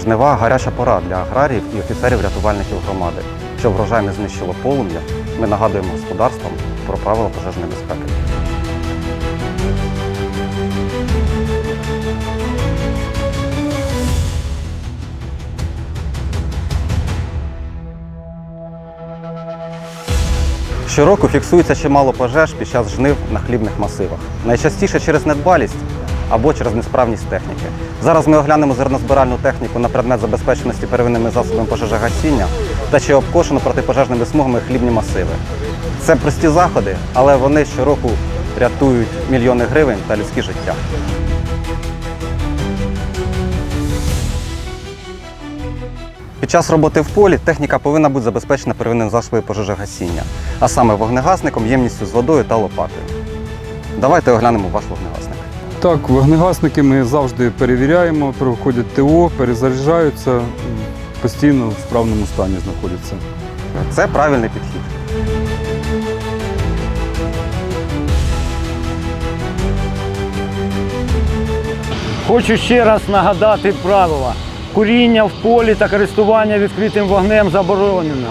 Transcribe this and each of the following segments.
Жнива гаряча пора для аграріїв і офіцерів-рятувальників громади. Щоб врожай не знищило полум'я, ми нагадуємо господарствам про правила пожежної безпеки. Щороку фіксується чимало пожеж під час жнив на хлібних масивах. Найчастіше через недбалість або через несправність техніки. Зараз ми оглянемо зернозбиральну техніку на предмет забезпеченості первинними засобами пожежогасіння та чи обкошено протипожежними смугами хлібні масиви. Це прості заходи, але вони щороку рятують мільйони гривень та людські життя. Під час роботи в полі техніка повинна бути забезпечена первинним засобом пожежогасіння, а саме вогнегасником, ємністю з водою та лопатою. Давайте оглянемо ваш вогнегасник. Так, вогнегасники ми завжди перевіряємо, проходять ТО, перезаряджаються, постійно в справному стані знаходяться. Це правильний підхід. Хочу ще раз нагадати правила. Куріння в полі та користування відкритим вогнем заборонено.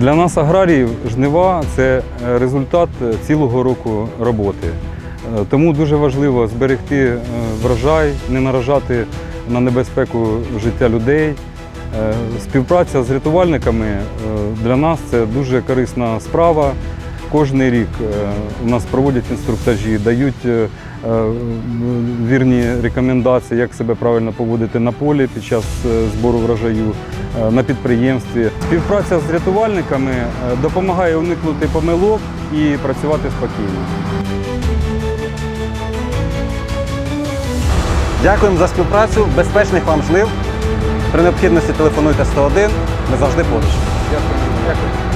Для нас, аграріїв, жнива це е, результат е, цілого року роботи. Е, Тому дуже важливо зберегти врожай, не наражати на небезпеку життя людей. Співпраця з рятувальниками для нас це дуже корисна справа. Кожний рік е, у нас проводять інструктажі, дають е, е, вірні рекомендації, як себе правильно поводити на полі під час збору врожаю, на підприємстві. Співпраця з рятувальниками допомагає уникнути помилок і працювати спокійно. Дякуємо за співпрацю, безпечних вам жнив. При необхідності телефонуйте 101, ми завжди поруч. Дякую. Дякую.